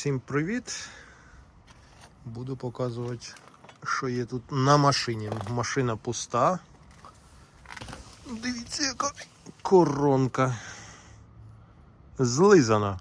всім привіт. Буду показувати, що є тут на машині. Машина пуста. Дивіться, яка коронка. Злизана.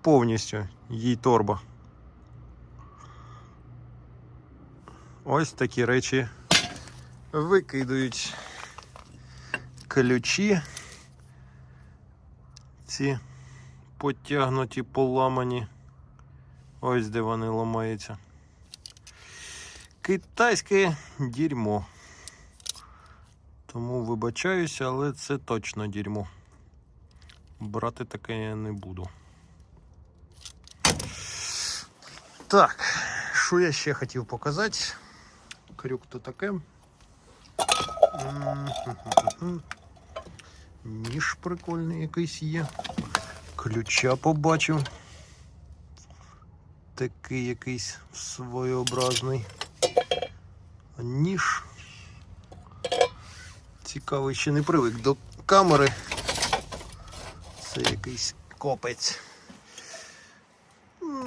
Повністю їй торба. Ось такі речі викидають ключі. Ці потягнуті, поламані. Ось де вони ламаються. Китайське дерьмо. Тому вибачаюся, але це точно дерьмо. Брати таке я не буду. Так, що я ще хотів показати? Крюк то таке. Ніж прикольний якийсь є. Ключа побачив. Такий якийсь своєобразний. Ніж. Цікавий, ще не привик до камери. Це якийсь копець.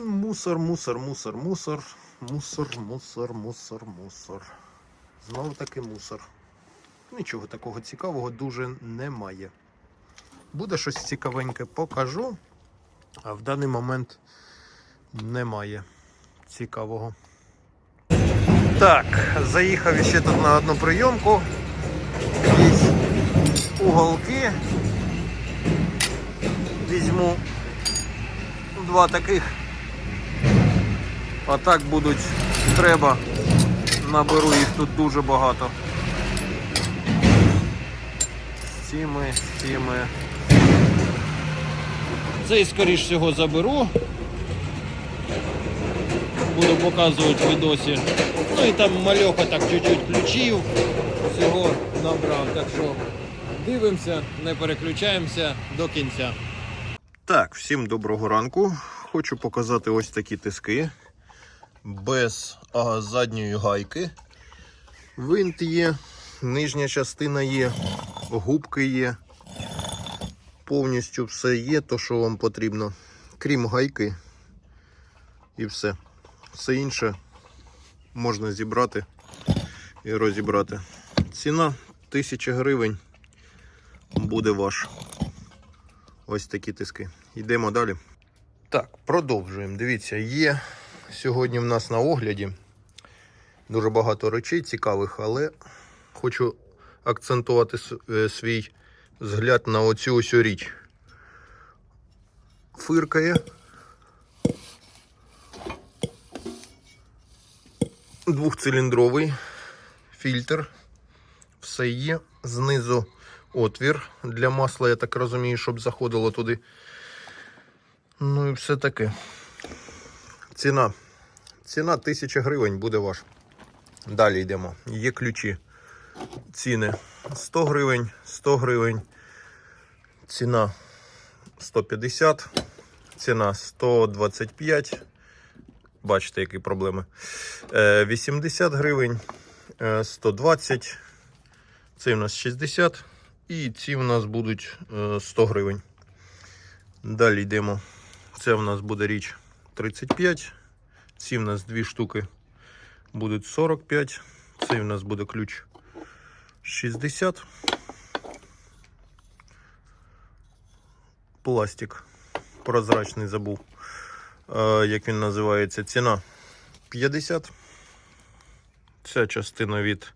Мусор, мусор, мусор, мусор. Мусор, мусор, мусор, мусор. Знову таки мусор. Нічого такого цікавого дуже немає. Буде щось цікавеньке, покажу. А в даний момент немає цікавого. Так, заїхав ще тут на одну прийомку. Якісь уголки. Візьму два таких. А так будуть треба. Наберу їх тут дуже багато. Цими, з цими. Цей, скоріш всього, заберу. Буду показувати в відосі. Ну і там мальоха так чуть-чуть ключів. Всього набрав. Так що дивимося, не переключаємося до кінця. Так, всім доброго ранку. Хочу показати ось такі тиски. Без а, задньої гайки. Винт є, нижня частина є, губки є. Повністю все є, то що вам потрібно. Крім гайки. І все. Все інше можна зібрати і розібрати. Ціна 1000 гривень буде ваш. Ось такі тиски. Йдемо далі. Так, продовжуємо. Дивіться, є сьогодні в нас на огляді дуже багато речей цікавих, але хочу акцентувати е, свій взгляд на оцю ось річ. Фиркає. Двохциліндровий фільтр. Все є. Знизу отвір для масла, я так розумію, щоб заходило туди. Ну і все таке. Ціна. Ціна 1000 гривень буде ваш. Далі йдемо. Є ключі. Ціни 100 гривень, 100 гривень. Ціна 150, ціна 125. Бачите, які проблеми. Е, 80 гривень, е, 120. Це у нас 60. І ці у нас будуть е, 100 гривень. Далі йдемо. Це у нас буде річ 35. Ці у нас дві штуки будуть 45. Цей у нас буде ключ 60. Пластик прозрачний забув. Е, як він називається? Ціна 50. Ця частина від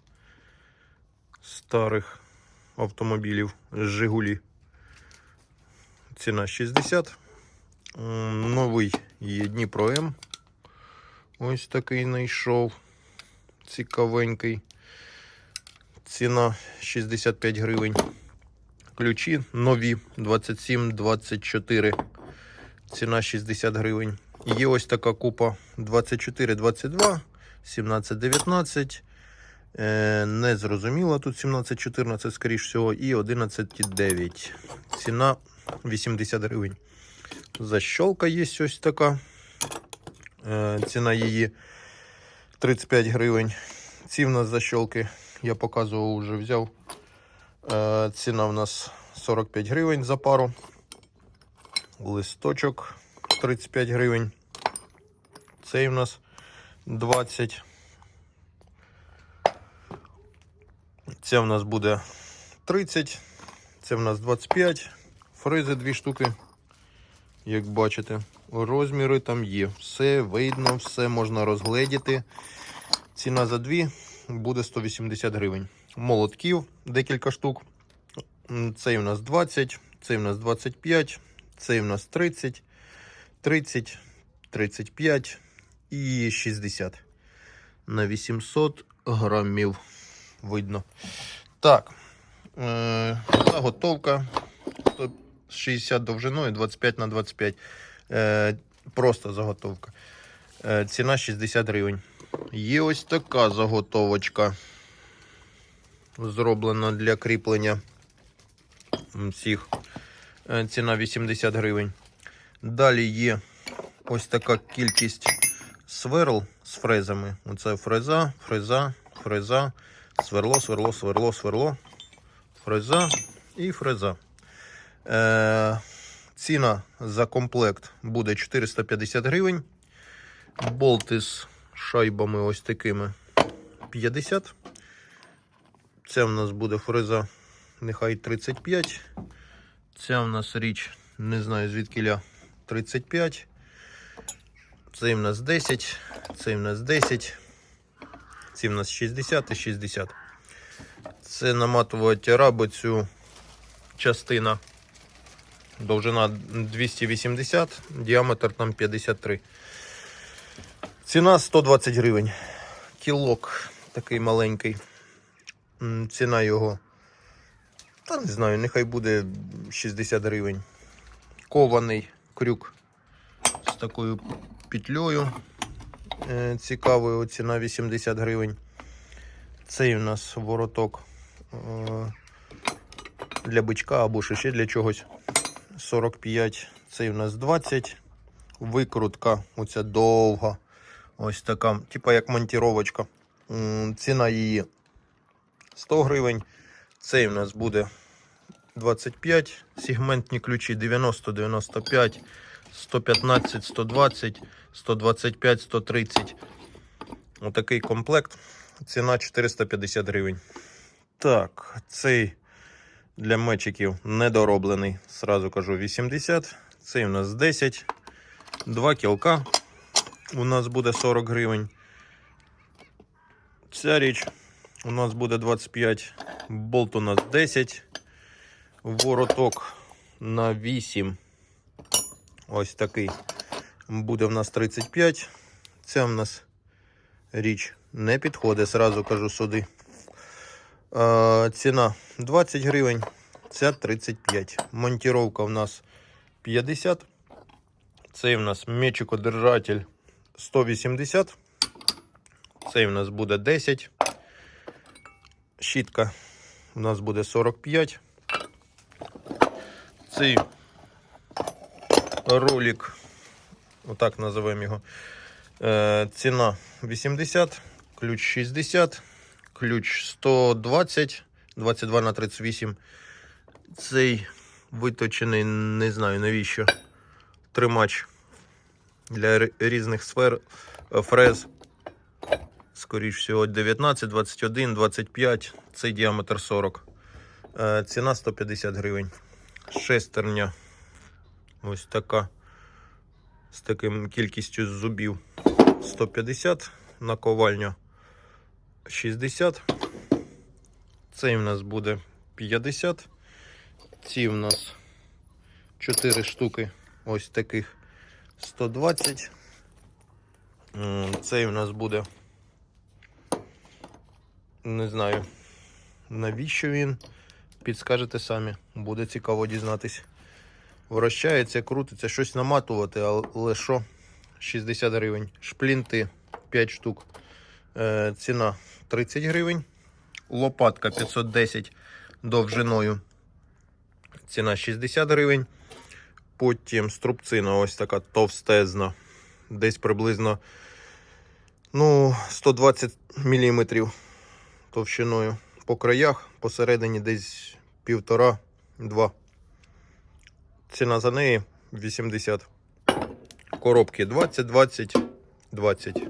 старих автомобілів Жигулі. Ціна 60. Новий є Дніпро М. Ось такий знайшов. Цікавенький. Ціна 65 гривень. Ключі нові 27-24. Ціна 60 гривень. Є ось така купа 24-22, 17-19. Е, не зрозуміло тут 17-14, скоріш всього, і 11,9. Ціна 80 гривень. Защолка є ось така. Е, ціна її 35 гривень. Ці в нас защолки, я показував, вже взяв. Е, ціна в нас 45 гривень за пару. Листочок 35 гривень. Цей у нас 20. Це в нас буде 30. Це в нас 25. Фрези дві штуки. Як бачите, розміри там є. Все видно, все можна розгледіти. Ціна за дві буде 180 гривень. Молотків декілька штук. Цей у нас 20, цей у нас 25, цей у нас 30, 30, 35 і 60 на 800 грамів. Видно. Так. Е, заготовка 160 довжиною, 25 на 25. Е, просто заготовка. Е, ціна 60 гривень. Є ось така заготовочка. Зроблена для кріплення цих. Е, Ціна 80 гривень. Далі є ось така кількість сверл з фрезами. Оце фреза, фреза, фреза, сверло, сверло, сверло, сверло, фреза і фреза. Е, ціна за комплект буде 450 гривень. Болти з шайбами ось такими 50. Це в нас буде фреза, нехай 35. Ця в нас річ, не знаю звідки 35. Цей в нас 10, цей в нас 10. Ці в нас 60 і 60. Це наматувати раби цю частина. Довжина 280, діаметр там 53. Ціна 120 гривень. Кілок такий маленький. Ціна його. Та не знаю, нехай буде 60 гривень. Кований крюк з такою петлею. Е, Цікавою ціна 80 гривень. Цей у нас вороток е, для бичка або ще для чогось. 45. Цей у нас 20. Викрутка, оця довга. Ось така, типа як монтіровочка. Ціна її 100 гривень. Цей у нас буде 25. Сегментні ключі 90, 95, 115, 120, 125, 130. Отакий комплект. Ціна 450 гривень. Так, цей для мечиків недороблений. Сразу кажу 80. Цей у нас 10. Два кілка. У нас буде 40 гривень. Ця річ у нас буде 25. Болт у нас 10. Вороток на 8. Ось такий. Буде в нас 35. Ця в нас річ не підходить, сразу кажу сюди. Е, ціна 20 гривень, ця 35. Монтіровка в нас 50. Цей в нас мечикодержатель 180. Цей в нас буде 10. Щітка у нас буде 45. Цей ролик, отак називаємо його. Е, ціна 80, ключ 60, ключ 120, 22 на 38. Цей виточений, не знаю навіщо. Тримач для різних сфер е, фрез. Скоріш всього, 19, 21, 25, цей діаметр 40. Е, Ціна 150 гривень. Шестерня. Ось така. З таким кількістю зубів 150, наковальня 60. Цей в нас буде 50. Ці в нас 4 штуки ось таких 120. Цей в нас буде. Не знаю, навіщо він. Підскажете самі, буде цікаво дізнатись. Вращається, крутиться, щось наматувати, але що? 60 гривень. Шплінти 5 штук. Е, ціна 30 гривень. Лопатка 510 довжиною. Ціна 60 гривень. Потім струбцина ось така товстезна. Десь приблизно ну, 120 мм товщиною. По краях, посередині десь півтора-два. Ціна за неї 80. коробки 20, 20, 20.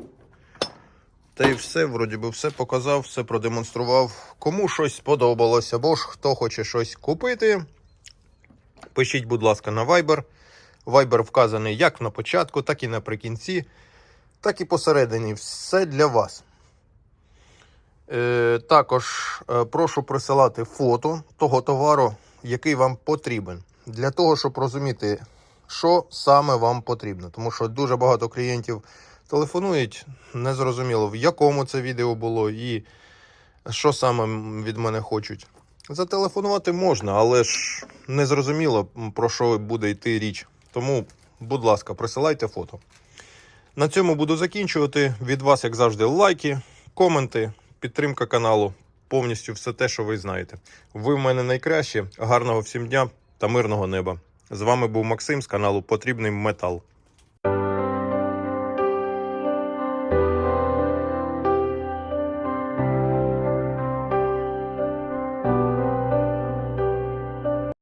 Та й все, вроді би, все показав, все продемонстрував. Кому щось сподобалося, або ж хто хоче щось купити, пишіть, будь ласка, на Viber. Viber вказаний як на початку, так і наприкінці, так і посередині. Все для вас. Е, також е, прошу присилати фото того товару, який вам потрібен, для того, щоб розуміти, що саме вам потрібно. Тому що дуже багато клієнтів телефонують, незрозуміло, в якому це відео було і що саме від мене хочуть. Зателефонувати можна, але ж незрозуміло, про що буде йти річ. Тому, будь ласка, присилайте фото. На цьому буду закінчувати. Від вас, як завжди, лайки, коменти, підтримка каналу. Повністю все те, що ви знаєте. Ви в мене найкращі. Гарного всім дня та мирного неба. З вами був Максим з каналу Потрібний Метал.